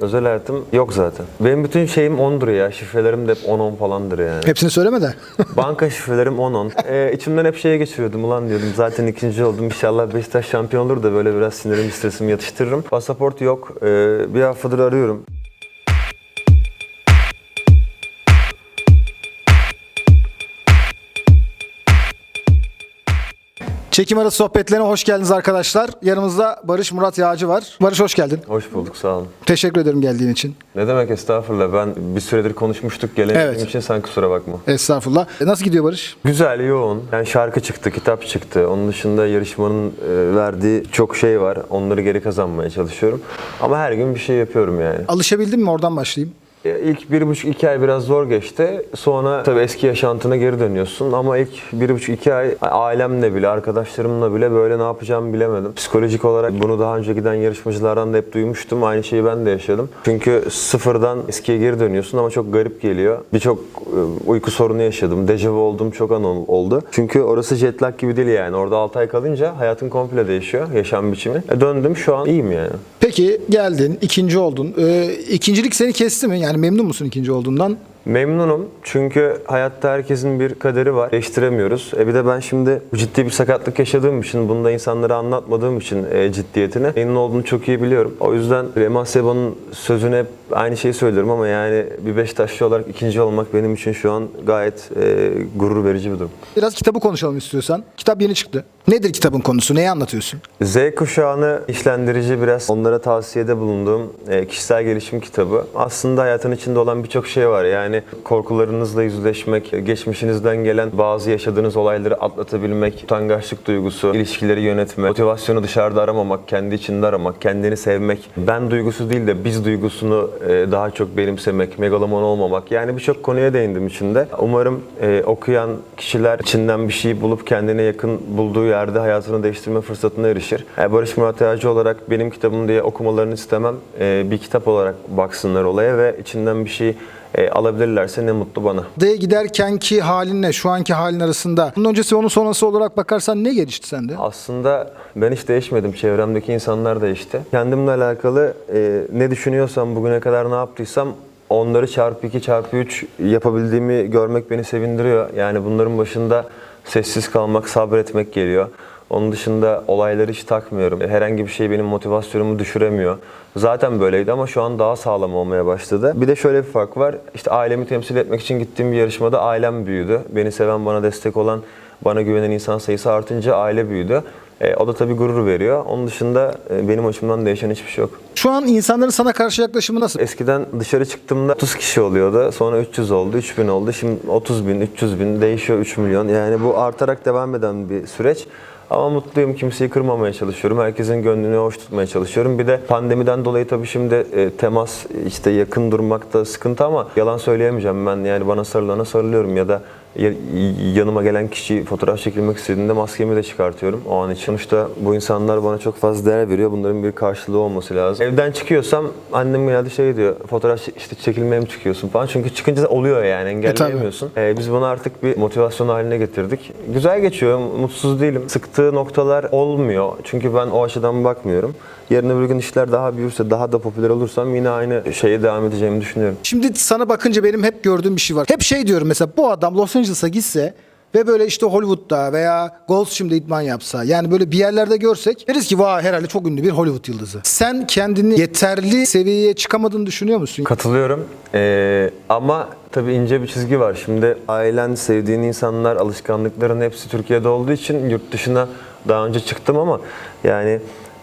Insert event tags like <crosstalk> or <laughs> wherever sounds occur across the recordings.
Özel hayatım yok zaten. Benim bütün şeyim 10'dur ya. Şifrelerim de hep 10-10 falandır yani. Hepsini söyleme de. <laughs> Banka şifrelerim 10-10. Ee, içimden hep şeye geçiriyordum. Ulan diyordum zaten ikinci oldum. İnşallah Beşiktaş şampiyon olur da böyle biraz sinirimi stresimi yatıştırırım. Pasaport yok. Ee, bir haftadır arıyorum. Çekim arası sohbetlerine hoş geldiniz arkadaşlar. Yanımızda Barış Murat Yağcı var. Barış hoş geldin. Hoş bulduk sağ olun. Teşekkür ederim geldiğin için. Ne demek estağfurullah. Ben bir süredir konuşmuştuk. Gelemediğim Evet. için sen kusura bakma. Estağfurullah. E, Nasıl gidiyor Barış? Güzel, yoğun. Yani şarkı çıktı, kitap çıktı. Onun dışında yarışmanın e, verdiği çok şey var. Onları geri kazanmaya çalışıyorum. Ama her gün bir şey yapıyorum yani. Alışabildin mi? Oradan başlayayım. İlk bir buçuk iki ay biraz zor geçti. Sonra tabii eski yaşantına geri dönüyorsun. Ama ilk bir buçuk iki ay ailemle bile, arkadaşlarımla bile böyle ne yapacağımı bilemedim. Psikolojik olarak bunu daha önce giden yarışmacılardan da hep duymuştum. Aynı şeyi ben de yaşadım. Çünkü sıfırdan eskiye geri dönüyorsun ama çok garip geliyor. Birçok e, uyku sorunu yaşadım. Dejavu olduğum çok an ol- oldu. Çünkü orası jet lag gibi değil yani. Orada 6 ay kalınca hayatın komple değişiyor. Yaşam biçimi. E, döndüm şu an iyiyim yani. Peki geldin, ikinci oldun. Ee, ikincilik seni kesti mi? Yani memnun musun ikinci olduğundan? Memnunum çünkü hayatta herkesin bir kaderi var. Değiştiremiyoruz. E bir de ben şimdi ciddi bir sakatlık yaşadığım için, bunu da insanlara anlatmadığım için e, ciddiyetini, neyin olduğunu çok iyi biliyorum. O yüzden Rema Seba'nın sözüne hep aynı şeyi söylüyorum ama yani bir Beşiktaşlı olarak ikinci olmak benim için şu an gayet e, gurur verici bir durum. Biraz kitabı konuşalım istiyorsan. Kitap yeni çıktı. Nedir kitabın konusu? Neyi anlatıyorsun? Z kuşağını işlendirici biraz onlara tavsiyede bulunduğum e, kişisel gelişim kitabı. Aslında hayatın içinde olan birçok şey var. Yani korkularınızla yüzleşmek, geçmişinizden gelen bazı yaşadığınız olayları atlatabilmek, utangaçlık duygusu, ilişkileri yönetmek, motivasyonu dışarıda aramamak, kendi içinde aramak, kendini sevmek, ben duygusu değil de biz duygusunu e, daha çok benimsemek, megaloman olmamak. Yani birçok konuya değindim içinde. Umarım e, okuyan kişiler içinden bir şey bulup kendine yakın bulduğu yerde hayatını değiştirme fırsatına erişir. E, Barış Murat Yağcı olarak benim kitabım diye okumalarını istemem. Bir kitap olarak baksınlar olaya ve içinden bir şey e, alabilirlerse ne mutlu bana. De giderkenki halinle şu anki halin arasında bunun öncesi onun sonrası olarak bakarsan ne gelişti sende? Aslında ben hiç değişmedim. Çevremdeki insanlar değişti. Kendimle alakalı e, ne düşünüyorsam, bugüne kadar ne yaptıysam onları çarpı 2 çarpı 3 yapabildiğimi görmek beni sevindiriyor. Yani bunların başında sessiz kalmak, sabretmek geliyor. Onun dışında olayları hiç takmıyorum. Herhangi bir şey benim motivasyonumu düşüremiyor. Zaten böyleydi ama şu an daha sağlam olmaya başladı. Bir de şöyle bir fark var. İşte ailemi temsil etmek için gittiğim bir yarışmada ailem büyüdü. Beni seven, bana destek olan, bana güvenen insan sayısı artınca aile büyüdü. E, o da tabii gurur veriyor. Onun dışında e, benim açımdan değişen hiçbir şey yok. Şu an insanların sana karşı yaklaşımı nasıl? Eskiden dışarı çıktığımda 30 kişi oluyordu. Sonra 300 oldu, 3000 oldu. Şimdi 30 bin, 300 bin değişiyor 3 milyon. Yani bu artarak devam eden bir süreç. Ama mutluyum. Kimseyi kırmamaya çalışıyorum. Herkesin gönlünü hoş tutmaya çalışıyorum. Bir de pandemiden dolayı tabii şimdi e, temas, işte yakın durmakta sıkıntı ama yalan söyleyemeyeceğim ben. Yani bana sarılana sarılıyorum ya da yanıma gelen kişi fotoğraf çekilmek istediğinde maskemi de çıkartıyorum o an için. Sonuçta bu insanlar bana çok fazla değer veriyor. Bunların bir karşılığı olması lazım. Evden çıkıyorsam annem genelde şey diyor. Fotoğraf işte çekilmeye mi çıkıyorsun falan. Çünkü çıkınca oluyor yani engelleyemiyorsun. Ee, biz bunu artık bir motivasyon haline getirdik. Güzel geçiyor. Mutsuz değilim. Sıktığı noktalar olmuyor. Çünkü ben o açıdan bakmıyorum. Yarın öbür gün işler daha büyürse, daha da popüler olursam yine aynı şeye devam edeceğimi düşünüyorum. Şimdi sana bakınca benim hep gördüğüm bir şey var. Hep şey diyorum mesela bu adam Los Angeles'a gitse ve böyle işte Hollywood'da veya Goldstream'de idman yapsa yani böyle bir yerlerde görsek deriz ki vay herhalde çok ünlü bir Hollywood yıldızı. Sen kendini yeterli seviyeye çıkamadığını düşünüyor musun? Katılıyorum. Ee, ama tabii ince bir çizgi var. Şimdi ailen, sevdiğin insanlar, alışkanlıkların hepsi Türkiye'de olduğu için yurt dışına daha önce çıktım ama yani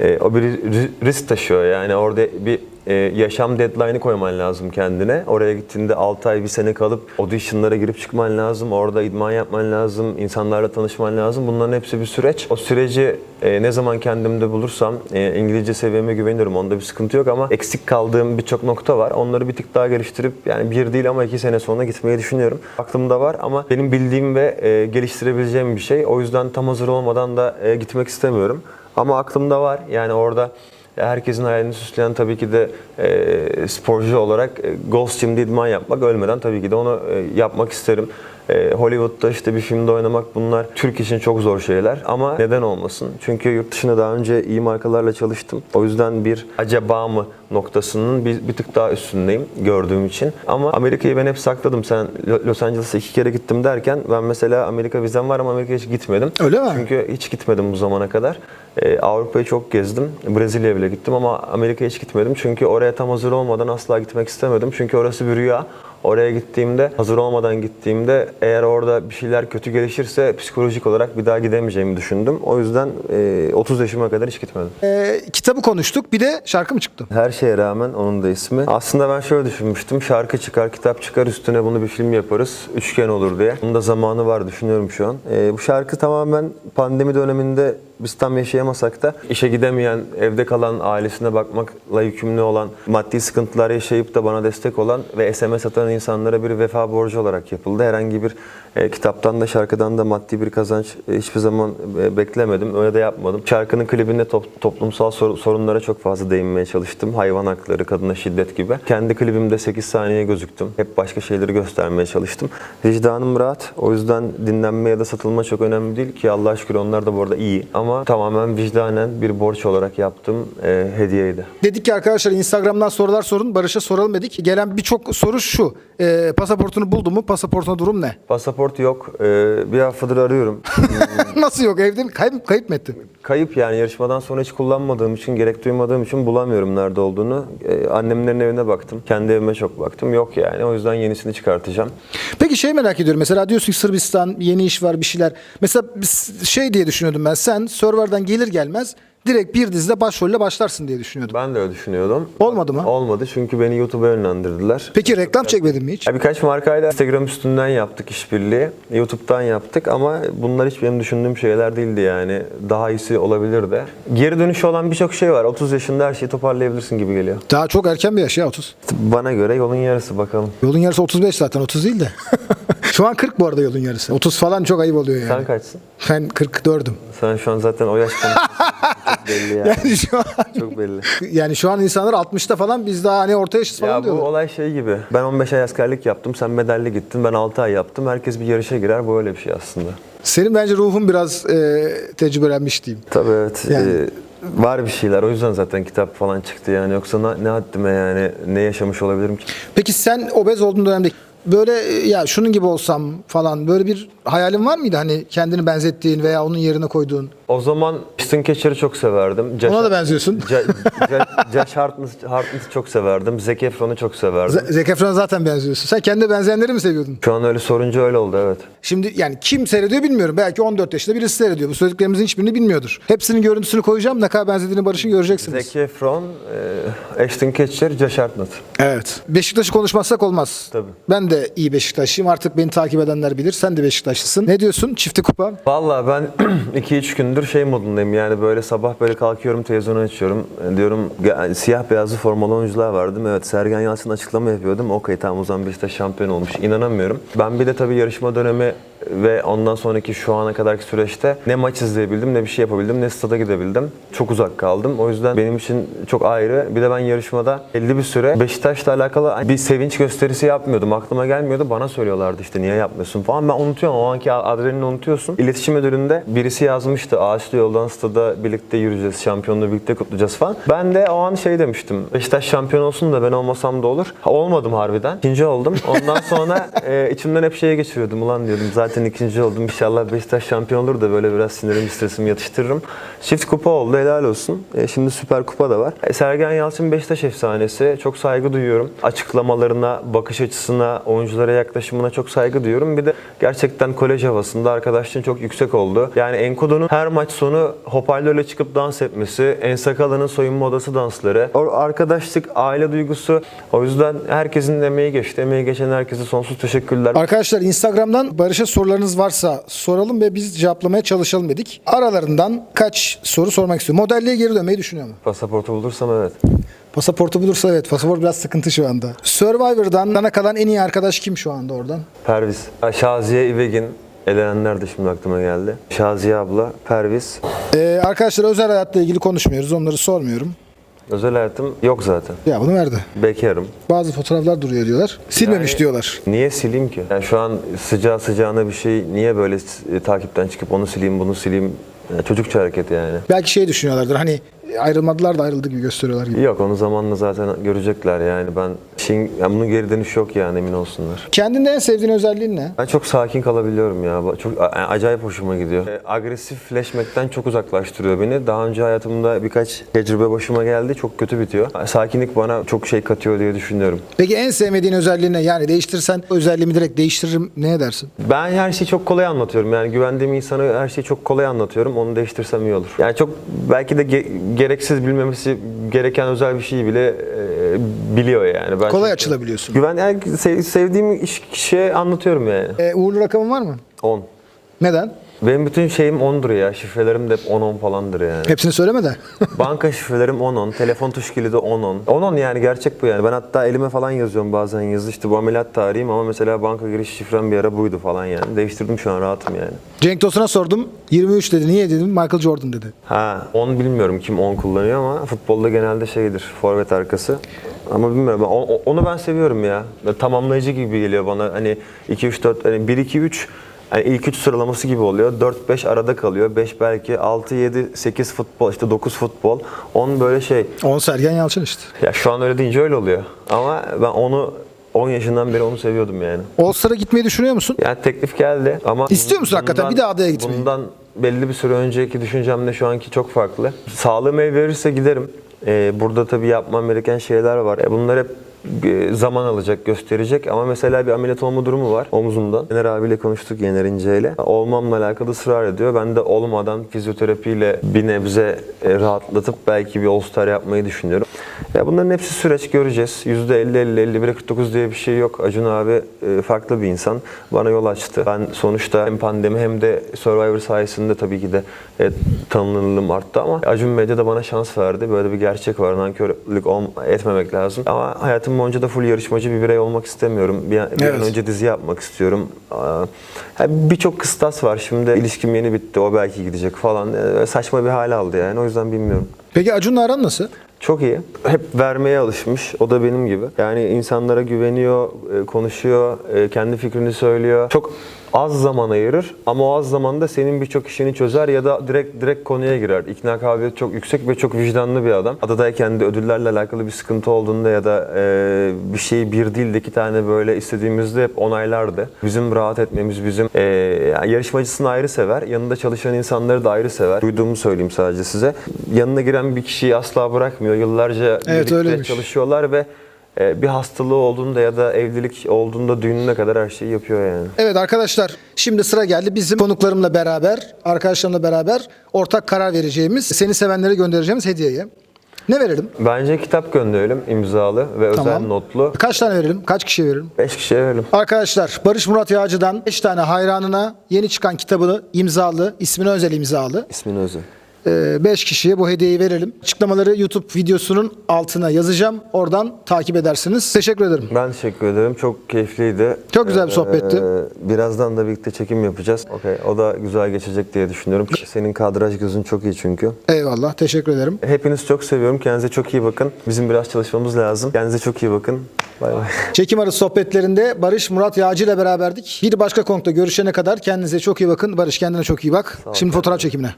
e, o bir ri- risk taşıyor. Yani orada bir e, yaşam deadline'ı koyman lazım kendine. Oraya gittiğinde 6 ay, bir sene kalıp auditionlara girip çıkman lazım. Orada idman yapman lazım. insanlarla tanışman lazım. Bunların hepsi bir süreç. O süreci e, ne zaman kendimde bulursam e, İngilizce seviyeme güveniyorum. Onda bir sıkıntı yok ama eksik kaldığım birçok nokta var. Onları bir tık daha geliştirip yani bir değil ama iki sene sonra gitmeyi düşünüyorum. Aklımda var ama benim bildiğim ve e, geliştirebileceğim bir şey. O yüzden tam hazır olmadan da e, gitmek istemiyorum. Ama aklımda var. Yani orada herkesin hayalini süsleyen tabii ki de e, sporcu olarak e, Ghost Gym'de idman yapmak ölmeden tabii ki de onu e, yapmak isterim. E, Hollywood'da işte bir filmde oynamak bunlar Türk için çok zor şeyler ama neden olmasın? Çünkü yurt dışında daha önce iyi markalarla çalıştım. O yüzden bir acaba mı noktasının bir, bir tık daha üstündeyim gördüğüm için. Ama Amerika'yı ben hep sakladım. Sen Lo- Los Angeles'a iki kere gittim derken ben mesela Amerika vizem var ama Amerika'ya hiç gitmedim. Öyle mi? Çünkü hiç gitmedim bu zamana kadar. Ee, Avrupa'yı çok gezdim. Brezilya'ya bile gittim ama Amerika'ya hiç gitmedim. Çünkü oraya tam hazır olmadan asla gitmek istemedim. Çünkü orası bir rüya. Oraya gittiğimde, hazır olmadan gittiğimde eğer orada bir şeyler kötü gelişirse psikolojik olarak bir daha gidemeyeceğimi düşündüm. O yüzden e, 30 yaşıma kadar hiç gitmedim. Ee, kitabı konuştuk. Bir de şarkı mı çıktı? Her şeye rağmen onun da ismi. Aslında ben şöyle düşünmüştüm. Şarkı çıkar, kitap çıkar üstüne bunu bir film yaparız. Üçgen olur diye. Bunun da zamanı var düşünüyorum şu an. Ee, bu şarkı tamamen pandemi döneminde biz tam yaşayamasak da işe gidemeyen, evde kalan, ailesine bakmakla yükümlü olan, maddi sıkıntılar yaşayıp da bana destek olan ve SMS atan insanlara bir vefa borcu olarak yapıldı. Herhangi bir e, kitaptan da şarkıdan da maddi bir kazanç e, hiçbir zaman e, beklemedim. Öyle de yapmadım. Şarkının klibinde top- toplumsal sor- sorunlara çok fazla değinmeye çalıştım. Hayvan hakları, kadına şiddet gibi. Kendi klibimde 8 saniye gözüktüm. Hep başka şeyleri göstermeye çalıştım. Vicdanım rahat. O yüzden dinlenme ya da satılma çok önemli değil ki Allah'a şükür onlar da bu arada iyi. Ama tamamen vicdanen bir borç olarak yaptığım e, hediyeydi. Dedik ki arkadaşlar Instagram'dan sorular sorun. Barış'a soralım dedik. Gelen birçok soru şu. Ee, pasaportunu buldu mu? Pasaportuna durum ne? Pasaport yok. E, bir haftadır arıyorum. <laughs> Nasıl yok? Evde mi? Kayıp, kayıp mı ettin? Kayıp yani yarışmadan sonra hiç kullanmadığım için, gerek duymadığım için bulamıyorum nerede olduğunu. Ee, annemlerin evine baktım. Kendi evime çok baktım. Yok yani. O yüzden yenisini çıkartacağım. Peki şey merak ediyorum. Mesela diyorsun ki Sırbistan yeni iş var bir şeyler. Mesela şey diye düşünüyordum ben. Sen serverdan gelir gelmez direkt bir dizide başrolle başlarsın diye düşünüyordum. Ben de öyle düşünüyordum. Olmadı mı? Olmadı çünkü beni YouTube'a yönlendirdiler. Peki reklam çekmedin mi hiç? Ya birkaç markayla Instagram üstünden yaptık işbirliği. YouTube'dan yaptık ama bunlar hiç benim düşündüğüm şeyler değildi yani. Daha iyisi olabilirdi. Geri dönüşü olan birçok şey var. 30 yaşında her şeyi toparlayabilirsin gibi geliyor. Daha çok erken bir yaş ya 30. Bana göre yolun yarısı bakalım. Yolun yarısı 35 zaten 30 değil de. <laughs> şu an 40 bu arada yolun yarısı. 30 falan çok ayıp oluyor yani. Sen kaçsın? Ben 44'üm. Sen şu an zaten o yaş. <laughs> Çok belli yani. Yani şu an Çok belli. yani şu an insanlar 60'ta falan biz daha hani orta yaşız falan Ya bu diyorlar. olay şey gibi. Ben 15 ay askerlik yaptım, sen medalli gittin. Ben 6 ay yaptım. Herkes bir yarışa girer. Bu öyle bir şey aslında. Senin bence ruhun biraz e, tecrübelenmiş diyeyim. Tabii evet. Yani- Ee, var bir şeyler. O yüzden zaten kitap falan çıktı yani. Yoksa ne, ne haddime yani ne yaşamış olabilirim ki? Peki sen obez olduğun dönemde böyle e, ya şunun gibi olsam falan böyle bir hayalin var mıydı? Hani kendini benzettiğin veya onun yerine koyduğun. O zaman Piston Catcher'ı çok severdim. Josh, Ona da benziyorsun. Josh Hartness, Hartness'ı çok severdim. Zac Efron'u çok severdim. Z- Zac Efron'a zaten benziyorsun. Sen kendine benzeyenleri mi seviyordun? Şu an öyle sorunca öyle oldu evet. Şimdi yani kim seyrediyor bilmiyorum. Belki 14 yaşında birisi seyrediyor. Bu söylediklerimizin hiçbirini bilmiyordur. Hepsinin görüntüsünü koyacağım. Ne kadar benzediğini Barış'ın göreceksiniz. Zac Efron, e, Ashton Kutcher, Josh Hartnett. Evet. Beşiktaş'ı konuşmazsak olmaz. Tabii. Ben de iyi Beşiktaşlıyım. Artık beni takip edenler bilir. Sen de Beşiktaşlısın. Ne diyorsun? Çifte kupa. Vallahi ben <clears throat> 2-3 gündür şey modundayım yani böyle sabah böyle kalkıyorum televizyonu açıyorum E, diyorum siyah beyazlı formalı oyuncular vardı evet Sergen Yalçın açıklama yapıyordum okey tamam o zaman Beşiktaş şampiyon olmuş inanamıyorum. Ben bir de tabii yarışma dönemi ve ondan sonraki şu ana kadarki süreçte ne maç izleyebildim ne bir şey yapabildim ne stada gidebildim. Çok uzak kaldım o yüzden benim için çok ayrı. Bir de ben yarışmada belli bir süre Beşiktaş'la alakalı bir sevinç gösterisi yapmıyordum aklıma gelmiyordu bana söylüyorlardı işte niye yapmıyorsun falan ben unutuyorum o anki adrenalini unutuyorsun. İletişim müdüründe birisi yazmıştı ağaçlı yoldan stada birlikte yürüyeceğiz şampiyonluğu birlikte kutlayacağız falan. Ben de o an şey demiştim Beşiktaş şampiyon olsun da ben olmasam da olur. Olmadım harbiden. İkinci oldum. Ondan sonra <laughs> e, içimden hep şeye geçiriyordum ulan diyordum zaten ikinci oldum inşallah Beşiktaş şampiyon olur da böyle biraz sinirimi stresimi yatıştırırım. Çift kupa oldu helal olsun. E, şimdi süper kupa da var. E, Sergen Yalçın Beşiktaş efsanesi. Çok saygı duyuyorum. Açıklamalarına, bakış açısına, oyunculara yaklaşımına çok saygı duyuyorum. Bir de gerçekten kolej havasında arkadaşlığın çok yüksek oldu. Yani Enkodu'nun her maç sonu hoparlörle çıkıp dans etmesi, Ensakala'nın soyunma odası dansları, o arkadaşlık, aile duygusu. O yüzden herkesin emeği geçti. Emeği geçen herkese sonsuz teşekkürler. Arkadaşlar Instagram'dan Barış'a sorularınız varsa soralım ve biz cevaplamaya çalışalım dedik. Aralarından kaç soru sormak istiyorum. Modelliğe geri dönmeyi düşünüyor mu? Pasaportu bulursam evet. Pasaportu bulursa evet. Pasaport biraz sıkıntı şu anda. Survivor'dan sana kalan en iyi arkadaş kim şu anda oradan? Perviz. Şaziye İvegin. Elenenler de şimdi aklıma geldi. Şaziye abla, Perviz. Ee, arkadaşlar özel hayatla ilgili konuşmuyoruz. Onları sormuyorum. Özel hayatım yok zaten. Ya bunu verdi. Bekarım. Bazı fotoğraflar duruyor diyorlar. Silmemiş Yani- diyorlar. Niye sileyim ki? Yani şu an sıcağı sıcağına bir şey niye böyle e, takipten çıkıp onu sileyim bunu sileyim? Yani çocukça hareket yani. Belki şey düşünüyorlardır hani ayrılmadılar da ayrıldı gibi gösteriyorlar gibi. Yok onu zamanla zaten görecekler yani ben şeyin, yani bunun geri dönüşü yok yani emin olsunlar. Kendinde en sevdiğin özelliğin ne? Ben çok sakin kalabiliyorum ya. Çok a- acayip hoşuma gidiyor. E, Agresifleşmekten çok uzaklaştırıyor beni. Daha önce hayatımda birkaç tecrübe başıma geldi. Çok kötü bitiyor. Sakinlik bana çok şey katıyor diye düşünüyorum. Peki en sevmediğin özelliğin ne? Yani değiştirsen özelliğimi direkt değiştiririm ne edersin? Ben her şeyi çok kolay anlatıyorum. Yani güvendiğim insanı her şeyi çok kolay anlatıyorum. Onu değiştirsem iyi olur. Yani çok belki de ge- gereksiz bilmemesi gereken özel bir şeyi bile e, biliyor yani. Ben Kolay açılabiliyorsun. Güven yani sev- sevdiğim iş kişiye anlatıyorum yani. E, uğurlu rakamın var mı? 10. Neden? Benim bütün şeyim 10'dur ya. Şifrelerim de hep 10-10 falandır yani. Hepsini söyleme de. <laughs> Banka şifrelerim 10-10, telefon tuş kilidi 10-10. 10-10 yani gerçek bu yani. Ben hatta elime falan yazıyorum bazen yazı işte bu ameliyat tarihim ama mesela banka giriş şifrem bir ara buydu falan yani. Değiştirdim şu an rahatım yani. Cenk Tosun'a sordum. 23 dedi. Niye dedim? Michael Jordan dedi. Ha 10 bilmiyorum kim 10 kullanıyor ama futbolda genelde şeydir forvet arkası. Ama bilmiyorum onu ben seviyorum ya. Tamamlayıcı gibi geliyor bana. Hani 2 3 4 hani 1 2 3 hani ilk 3 sıralaması gibi oluyor. 4 5 arada kalıyor. 5 belki 6 7 8 futbol işte 9 futbol. 10 böyle şey. 10 Sergen Yalçın işte. Ya şu an öyle deyince öyle oluyor. Ama ben onu 10 yaşından beri onu seviyordum yani. All Star'a gitmeyi düşünüyor musun? Yani teklif geldi ama... İstiyor musun hakikaten? Bir daha adaya gitmeyi? Bundan belli bir süre önceki düşüncemle şu anki çok farklı. Sağlığım el verirse giderim. Ee, burada tabii yapmam gereken şeyler var. E, bunlar hep zaman alacak, gösterecek ama mesela bir ameliyat olma durumu var omzumdan. Yener abiyle konuştuk Yener İnce. Olmamla alakalı ısrar ediyor. Ben de olmadan fizyoterapiyle bir nebze e, rahatlatıp belki bir All-Star yapmayı düşünüyorum. Ya bunların hepsi süreç göreceğiz. %50-50, 51'e 49 diye bir şey yok. Acun abi e, farklı bir insan. Bana yol açtı. Ben sonuçta hem pandemi hem de Survivor sayesinde tabii ki de e, tanınırlığım arttı ama Acun Medya da bana şans verdi. Böyle bir gerçek var. Nankörlük etmemek lazım. Ama hayatım boyunca da full yarışmacı bir birey olmak istemiyorum. Bir, an- bir an Evet. önce dizi yapmak istiyorum. Ha, Birçok kıstas var. Şimdi ilişkim yeni bitti. O belki gidecek falan. E, Saçma bir hal aldı yani. O yüzden bilmiyorum. Peki Acun'la aran nasıl? Çok iyi. Hep vermeye alışmış. O da benim gibi. Yani insanlara güveniyor, e, konuşuyor, e, kendi fikrini söylüyor. Çok az zaman ayırır ama o az zamanda senin birçok işini çözer ya da direkt direkt konuya girer. İkna kabiliyeti çok yüksek ve çok vicdanlı bir adam. Adadayken de ödüllerle alakalı bir sıkıntı olduğunda ya da e, bir şeyi bir değil de iki tane böyle istediğimizde hep onaylardı. Bizim rahat etmemiz, bizim e, yani yarışmacısını ayrı sever. Yanında çalışan insanları da ayrı sever. Duyduğumu söyleyeyim sadece size. Yanına giren bir kişiyi asla bırakmıyor. Yıllarca birlikte öyleymiş. çalışıyorlar ve bir hastalığı olduğunda ya da evlilik olduğunda düğününe kadar her şeyi yapıyor yani. Evet arkadaşlar şimdi sıra geldi bizim konuklarımla beraber, arkadaşlarımla beraber ortak karar vereceğimiz, seni sevenlere göndereceğimiz hediyeye. Ne verelim? Bence kitap gönderelim imzalı ve özel Tamam. notlu. Kaç tane verelim? Kaç kişiye verelim? 5 kişiye verelim. Arkadaşlar Barış Murat Yağcı'dan 5 tane hayranına yeni çıkan kitabını imzalı, ismine özel imzalı. İsmini özel. 5 kişiye bu hediyeyi verelim. Açıklamaları YouTube videosunun altına yazacağım. Oradan takip edersiniz. Teşekkür ederim. Ben teşekkür ederim. Çok keyifliydi. Çok güzel bir sohbetti. Ee, birazdan da birlikte çekim yapacağız. Okey. O da güzel geçecek diye düşünüyorum. Senin kadraj gözün çok iyi çünkü. Eyvallah. Teşekkür ederim. Hepinizi çok seviyorum. Kendinize çok iyi bakın. Bizim biraz çalışmamız lazım. Kendinize çok iyi bakın. Bay bay. <laughs> Çekim arası sohbetlerinde Barış Murat Yağcı ile beraberdik. Bir başka konukta görüşene kadar kendinize çok iyi bakın. Barış kendine çok iyi bak. Şimdi fotoğraf çekimine.